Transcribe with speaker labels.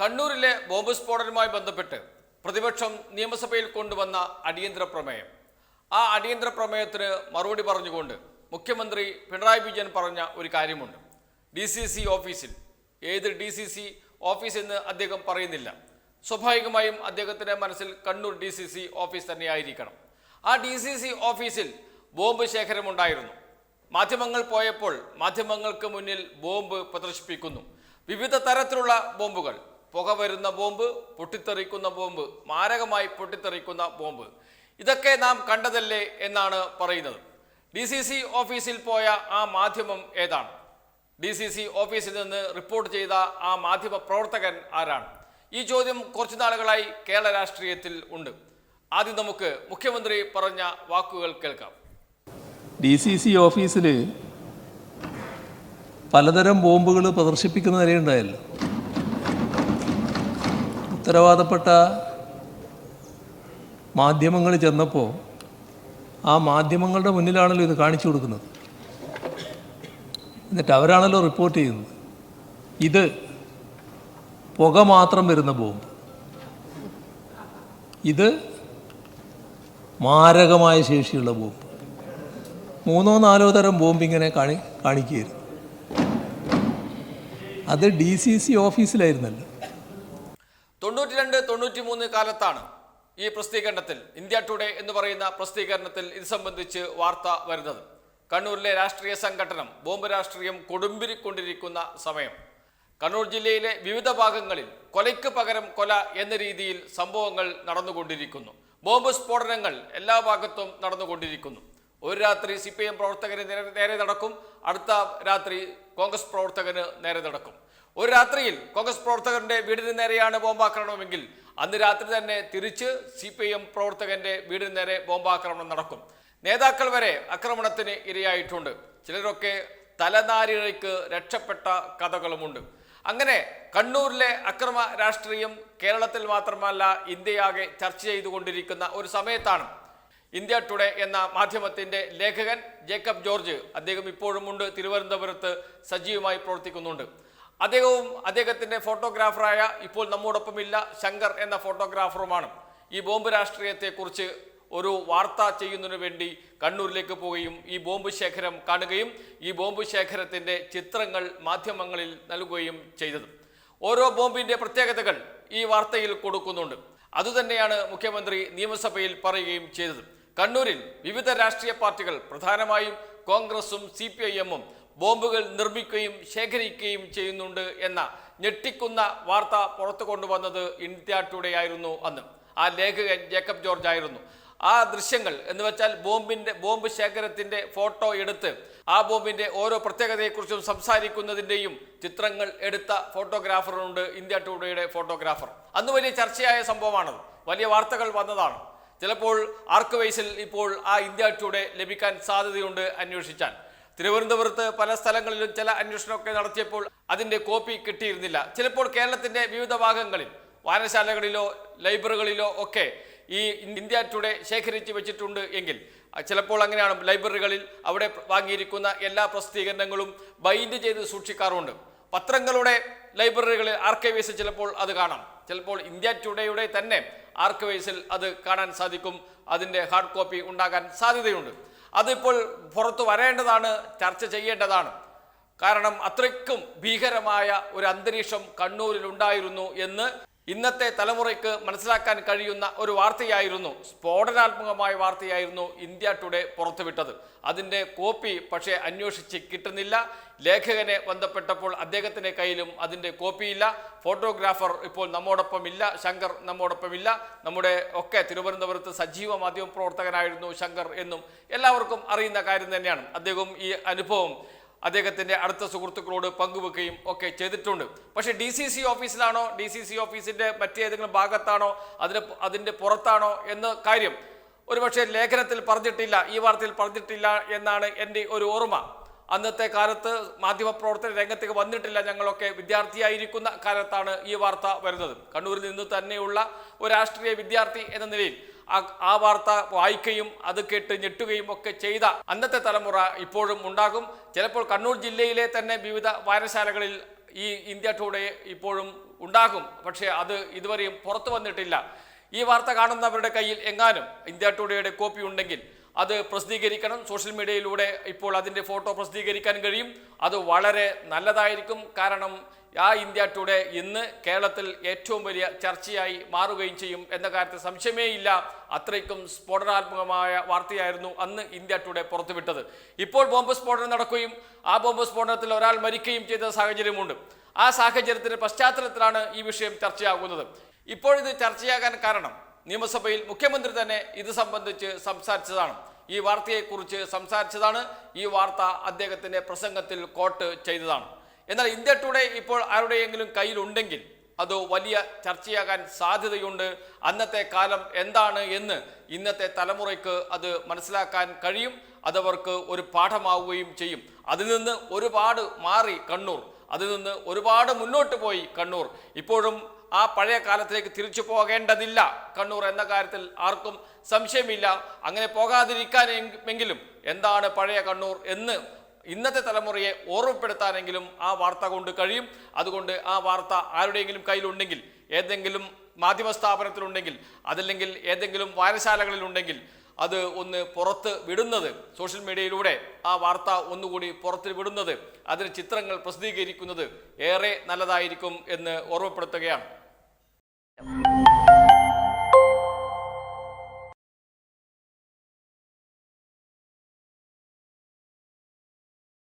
Speaker 1: കണ്ണൂരിലെ ബോംബ് സ്ഫോടനവുമായി ബന്ധപ്പെട്ട് പ്രതിപക്ഷം നിയമസഭയിൽ കൊണ്ടുവന്ന അടിയന്തര പ്രമേയം. ആ അടിയന്തര പ്രമേയത്തിന് മറുപടി പറഞ്ഞുകൊണ്ട് മുഖ്യമന്ത്രി പിണറായി വിജയൻ പറഞ്ഞ ഒരു കാര്യമുണ്ട്. ഡി സി സി ഓഫീസിൽ. ഏത് ഡി സി സി ഓഫീസ് എന്ന് അദ്ദേഹം പറയുന്നില്ല. സ്വാഭാവികമായും അദ്ദേഹത്തിന്റെ മനസ്സിൽ Kannur D C C office തന്നെയായിരിക്കണം. ആ ഡി സി സി ഓഫീസിൽ ബോംബ് ശേഖരമുണ്ടായിരുന്നു. മാധ്യമങ്ങൾ പോയപ്പോൾ മാധ്യമങ്ങൾക്ക് മുന്നിൽ ബോംബ് പ്രദർശിപ്പിക്കുന്നു. വിവിധ തരത്തിലുള്ള ബോംബുകൾ. പുക വരുന്ന ബോംബ് പൊട്ടിത്തെറിക്കുന്ന ബോംബ് മാരകമായി പൊട്ടിത്തെറിക്കുന്ന ബോംബ്. ഇതൊക്കെ നാം കണ്ടതല്ലേ എന്നാണ് പറയുന്നത്. ഡി സി സി ഓഫീസിൽ പോയ ആ മാധ്യമം ഏതാണ്? ഡി സി സി ഓഫീസിൽ നിന്ന് റിപ്പോർട്ട് ചെയ്ത ആ മാധ്യമ പ്രവർത്തകൻ ആരാണ്? ഈ ചോദ്യം കുറച്ചു നാളുകളായി കേരള രാഷ്ട്രീയത്തിൽ ഉണ്ട്. ആദ്യം നമുക്ക് മുഖ്യമന്ത്രി പറഞ്ഞ വാക്കുകൾ കേൾക്കാം.
Speaker 2: ഡി സി സി ഓഫീസിൽ പലതരം ബോംബുകൾ പ്രദർശിപ്പിക്കുന്ന നിലയുണ്ടായല്ലോ. ഉത്തരവാദപ്പെട്ട മാധ്യമങ്ങൾ ചെന്നപ്പോൾ ആ മാധ്യമങ്ങളുടെ മുന്നിലാണല്ലോ ഇത് കാണിച്ചു കൊടുക്കുന്നത്. എന്നിട്ട് അവരാണല്ലോ റിപ്പോർട്ട് ചെയ്യുന്നത്. ഇത് പുക മാത്രം വരുന്ന ബോംബ്. ഇത് മാരകമായ ശേഷിയുള്ള ബോംബ്. മൂന്നോ നാലോ തരം ബോംബ് ഇങ്ങനെ കാണി കാണിക്കുകയായിരുന്നു. അത് ഡി സി സി ഓഫീസിലായിരുന്നല്ലോ.
Speaker 1: തൊണ്ണൂറ്റി രണ്ട് തൊണ്ണൂറ്റി മൂന്ന് കാലത്താണ് ഈ പ്രസിദ്ധീകരണത്തിൽ ഇന്ത്യ ടുഡേ എന്ന് പറയുന്ന പ്രസിദ്ധീകരണത്തിൽ ഇത് സംബന്ധിച്ച് വാർത്ത വരുന്നത്. കണ്ണൂരിലെ രാഷ്ട്രീയ സംഘടനം ബോംബ് രാഷ്ട്രീയം കൊടുമ്പിരിക്കൊണ്ടിരിക്കുന്ന സമയം. കണ്ണൂർ ജില്ലയിലെ വിവിധ ഭാഗങ്ങളിൽ കൊലയ്ക്ക് പകരം കൊല എന്ന രീതിയിൽ സംഭവങ്ങൾ നടന്നുകൊണ്ടിരിക്കുന്നു. ബോംബ് സ്ഫോടനങ്ങൾ എല്ലാ ഭാഗത്തും നടന്നുകൊണ്ടിരിക്കുന്നു. ഒരു രാത്രി സി പി എം പ്രവർത്തകന് നേരെ നടക്കും അടുത്ത രാത്രി കോൺഗ്രസ് പ്രവർത്തകന് നേരെ നടക്കും. ഒരു രാത്രിയിൽ കോൺഗ്രസ് പ്രവർത്തകരുടെ വീടിന് നേരെയാണ് ബോംബാക്രമണമെങ്കിൽ അന്ന് രാത്രി തന്നെ തിരിച്ച് സി പി എം പ്രവർത്തകന്റെ വീടിന് നേരെ ബോംബാക്രമണം നടക്കും. നേതാക്കൾ വരെ ആക്രമണത്തിന് ഇരയായിട്ടുണ്ട്. ചിലരൊക്കെ തലനാരിഴയ്ക്ക് രക്ഷപ്പെട്ട കഥകളുമുണ്ട്. അങ്ങനെ കണ്ണൂരിലെ അക്രമ രാഷ്ട്രീയം കേരളത്തിൽ മാത്രമല്ല ഇന്ത്യയാകെ ചർച്ച ചെയ്തുകൊണ്ടിരിക്കുന്ന ഒരു സമയത്താണ് ഇന്ത്യ ടുഡേ എന്ന മാധ്യമത്തിന്റെ ലേഖകൻ ജേക്കബ് ജോർജ് അദ്ദേഹം ഇപ്പോഴുമുണ്ട് തിരുവനന്തപുരത്ത് സജീവമായി പ്രവർത്തിക്കുന്നുണ്ട്. അദ്ദേഹവും അദ്ദേഹത്തിന്റെ ഫോട്ടോഗ്രാഫറായ ഇപ്പോൾ നമ്മോടൊപ്പമില്ല ശങ്കർ എന്ന ഫോട്ടോഗ്രാഫറുമാണ്. ഈ ബോംബ് രാഷ്ട്രീയത്തെക്കുറിച്ച് ഒരു വാർത്ത ചെയ്യുന്നതിന് വേണ്ടി കണ്ണൂരിലേക്ക് പോവുകയും ഈ ബോംബ് ശേഖരം കാണുകയും ഈ ബോംബ് ശേഖരത്തിന്റെ ചിത്രങ്ങൾ മാധ്യമങ്ങളിൽ നൽകുകയും ചെയ്തത്. ഓരോ ബോംബിന്റെ പ്രത്യേകതകൾ ഈ വാർത്തയിൽ കൊടുക്കുന്നുണ്ട്. അതുതന്നെയാണ് മുഖ്യമന്ത്രി നിയമസഭയിൽ പറയുകയും ചെയ്തത്. കണ്ണൂരിൽ വിവിധ രാഷ്ട്രീയ പാർട്ടികൾ പ്രധാനമായും കോൺഗ്രസും സി പി ഐ എമ്മും ബോംബുകൾ നിർമ്മിക്കുകയും ശേഖരിക്കുകയും ചെയ്യുന്നുണ്ട് എന്ന ഞെട്ടിക്കുന്ന വാർത്ത പുറത്തു കൊണ്ടുവന്നത് ഇന്ത്യ ടുഡേ ആയിരുന്നു അന്ന്. ആ ലേഖകൻ ജേക്കബ് ജോർജ് ആയിരുന്നു. ആ ദൃശ്യങ്ങൾ എന്ന് വെച്ചാൽ ബോംബിന്റെ ബോംബ് ശേഖരത്തിന്റെ ഫോട്ടോ എടുത്ത് ആ ബോംബിന്റെ ഓരോ പ്രത്യേകതയെക്കുറിച്ചും സംസാരിക്കുന്നതിന്റെയും ചിത്രങ്ങൾ എടുത്ത ഫോട്ടോഗ്രാഫറുണ്ട് ഇന്ത്യ ടുഡേയുടെ ഫോട്ടോഗ്രാഫർ. അന്ന് വലിയ ചർച്ചയായ സംഭവമാണത്. വലിയ വാർത്തകൾ വന്നതാണ്. ചിലപ്പോൾ ആർക്ക് വയസ്സിൽ ഇപ്പോൾ ആ ഇന്ത്യ ടുഡേ ലഭിക്കാൻ സാധ്യതയുണ്ട് അന്വേഷിച്ചാൽ. തിരുവനന്തപുരത്ത് പല സ്ഥലങ്ങളിലും ചില അന്വേഷണമൊക്കെ നടത്തിയപ്പോൾ അതിന്റെ കോപ്പി കിട്ടിയിരുന്നില്ല. ചിലപ്പോൾ കേരളത്തിന്റെ വിവിധ ഭാഗങ്ങളിൽ വായനശാലകളിലോ ലൈബ്രറികളിലോ ഒക്കെ ഈ ഇന്ത്യ ടുഡേ ശേഖരിച്ച് വെച്ചിട്ടുണ്ട് എങ്കിൽ ചിലപ്പോൾ അങ്ങനെയാണ് ലൈബ്രറികളിൽ അവിടെ വാങ്ങിയിരിക്കുന്ന എല്ലാ പ്രസിദ്ധീകരണങ്ങളും ബൈൻഡ് ചെയ്ത് സൂക്ഷിക്കാറുണ്ട്. പത്രങ്ങളുടെ ലൈബ്രറികളിൽ ആർക്കൈവീസ് ചിലപ്പോൾ അത് കാണാം. ചിലപ്പോൾ ഇന്ത്യ ടുഡേയുടെ തന്നെ ആർക്കൈവീസിൽ അത് കാണാൻ സാധിക്കും. അതിന്റെ ഹാർഡ് കോപ്പി ഉണ്ടാകാൻ സാധ്യതയുണ്ട്. അതിപ്പോൾ പുറത്തു വരേണ്ടതാണ് ചർച്ച ചെയ്യേണ്ടതാണ്. കാരണം അത്രയ്ക്കും ഭീകരമായ ഒരു അന്തരീക്ഷം കണ്ണൂരിൽ ഉണ്ടായിരുന്നു എന്ന് ഇന്നത്തെ തലമുറയ്ക്ക് മനസ്സിലാക്കാൻ കഴിയുന്ന ഒരു വാർത്തയായിരുന്നു സ്ഫോടനാത്മകമായ വാർത്തയായിരുന്നു ഇന്ത്യ ടുഡേ പുറത്തുവിട്ടത്. അതിന്റെ കോപ്പി പക്ഷേ അന്വേഷിച്ച് കിട്ടുന്നില്ല. ലേഖകനെ ബന്ധപ്പെട്ടപ്പോൾ അദ്ദേഹത്തിന്റെ കയ്യിലും അതിന്റെ കോപ്പിയില്ല. ഫോട്ടോഗ്രാഫർ ഇപ്പോൾ നമ്മോടൊപ്പം ഇല്ല ശങ്കർ നമ്മോടൊപ്പം ഇല്ല നമ്മുടെ ഒക്കെ തിരുവനന്തപുരത്ത് സജീവ മാധ്യമ പ്രവർത്തകനായിരുന്നു ശങ്കർ എന്നും എല്ലാവർക്കും അറിയുന്ന കാര്യം തന്നെയാണ്. അദ്ദേഹം ഈ അനുഭവം അദ്ദേഹത്തിന്റെ അടുത്ത സുഹൃത്തുക്കളോട് പങ്കുവെക്കുകയും ഒക്കെ ചെയ്തിട്ടുണ്ട്. പക്ഷേ ഡി സി സി ഓഫീസിലാണോ? ഡി സി സി ഓഫീസിന്റെ മറ്റേതെങ്കിലും ഭാഗത്താണോ? അതിന് അതിന്റെ പുറത്താണോ എന്ന കാര്യം ഒരുപക്ഷെ ലേഖനത്തിൽ പറഞ്ഞിട്ടില്ല ഈ വാർത്തയിൽ പറഞ്ഞിട്ടില്ല എന്നാണ് എന്റെ ഒരു ഓർമ്മ. അന്നത്തെ കാലത്ത് മാധ്യമപ്രവർത്തന രംഗത്തേക്ക് വന്നിട്ടില്ല ഞങ്ങളൊക്കെ വിദ്യാർത്ഥിയായിരിക്കുന്ന കാലത്താണ് ഈ വാർത്ത വരുന്നത്. കണ്ണൂരിൽ നിന്ന് തന്നെയുള്ള ഒരു രാഷ്ട്രീയ വിദ്യാർത്ഥി എന്ന നിലയിൽ ആ വാർത്ത വായിക്കുകയും അത് കേട്ട് ഞെട്ടുകയും ഒക്കെ ചെയ്ത അന്നത്തെ തലമുറ ഇപ്പോഴും ഉണ്ടാകും. ചിലപ്പോൾ കണ്ണൂർ ജില്ലയിലെ തന്നെ വിവിധ വായനശാലകളിൽ ഈ ഇന്ത്യ ടുഡേ ഇപ്പോഴും ഉണ്ടാകും. പക്ഷേ അത് ഇതുവരെയും പുറത്തു വന്നിട്ടില്ല. ഈ വാർത്ത കാണുന്നവരുടെ കയ്യിൽ എങ്ങാനും ഇന്ത്യ ടുഡേയുടെ കോപ്പി ഉണ്ടെങ്കിൽ അത് പ്രസിദ്ധീകരിക്കണം. സോഷ്യൽ മീഡിയയിലൂടെ ഇപ്പോൾ അതിന്റെ ഫോട്ടോ പ്രസിദ്ധീകരിക്കാൻ കഴിയും. അത് വളരെ നല്ലതായിരിക്കും. കാരണം ആ ഇന്ത്യ ടുഡേ ഇന്ന് കേരളത്തിൽ ഏറ്റവും വലിയ ചർച്ചയായി മാറുകയും ചെയ്യും എന്ന കാര്യത്തിൽ സംശയമേ ഇല്ല അത്രയ്ക്കും സ്ഫോടനാത്മകമായ വാർത്തയായിരുന്നു അന്ന് ഇന്ത്യ ടുഡേ പുറത്തുവിട്ടത്. ഇപ്പോൾ ബോംബ് സ്ഫോടനം നടക്കുകയും ആ ബോംബ് സ്ഫോടനത്തിൽ ഒരാൾ മരിക്കുകയും ചെയ്ത സാഹചര്യമുണ്ട്. ആ സാഹചര്യത്തിന്റെ പശ്ചാത്തലത്തിലാണ് ഈ വിഷയം ചർച്ചയാകുന്നത്. ഇപ്പോഴിത് ചർച്ചയാകാൻ കാരണം നിയമസഭയിൽ മുഖ്യമന്ത്രി തന്നെ ഇത് സംബന്ധിച്ച് സംസാരിച്ചതാണ്. ഈ വാർത്തയെക്കുറിച്ച് സംസാരിച്ചതാണ്. ഈ വാർത്ത അദ്ദേഹത്തിന്റെ പ്രസംഗത്തിൽ കോട്ട് ചെയ്തതാണ്. എന്നാൽ ഇന്ത്യ ടുഡേ ഇപ്പോൾ ആരുടെയെങ്കിലും കയ്യിലുണ്ടെങ്കിൽ അത് വലിയ ചർച്ചയാകാൻ സാധ്യതയുണ്ട്? അന്നത്തെ കാലം എന്താണ് എന്ന് ഇന്നത്തെ തലമുറയ്ക്ക് അത് മനസ്സിലാക്കാൻ കഴിയും. അതവർക്ക് ഒരു പാഠമാവുകയും ചെയ്യും. അതിൽ നിന്ന് ഒരുപാട് മാറി കണ്ണൂർ. അതിൽ നിന്ന് ഒരുപാട് മുന്നോട്ട് പോയി കണ്ണൂർ. ഇപ്പോഴും ആ പഴയ കാലത്തിലേക്ക് തിരിച്ചു പോകേണ്ടതില്ല. കണ്ണൂർ എന്ന കാര്യത്തിൽ ആർക്കും സംശയമില്ല. അങ്ങനെ പോകാതിരിക്കാനെങ്കിലും എന്താണ് പഴയ കണ്ണൂർ എന്ന് ഇന്നത്തെ തലമുറയെ ഓർമ്മപ്പെടുത്താനെങ്കിലും ആ വാർത്ത കൊണ്ട് കഴിയും. അതുകൊണ്ട് ആ വാർത്ത ആരുടെയെങ്കിലും കയ്യിലുണ്ടെങ്കിൽ ഏതെങ്കിലും മാധ്യമ സ്ഥാപനത്തിലുണ്ടെങ്കിൽ അതല്ലെങ്കിൽ ഏതെങ്കിലും വായനശാലകളിലുണ്ടെങ്കിൽ അത് ഒന്ന് പുറത്ത് വിടുന്നത് സോഷ്യൽ മീഡിയയിലൂടെ ആ വാർത്ത ഒന്നുകൂടി പുറത്ത് വിടുന്നത് അതിന് ചിത്രങ്ങൾ പ്രസിദ്ധീകരിക്കുന്നത് ഏറെ നല്ലതായിരിക്കും എന്ന് ഓർമ്മപ്പെടുത്തുകയാണ്.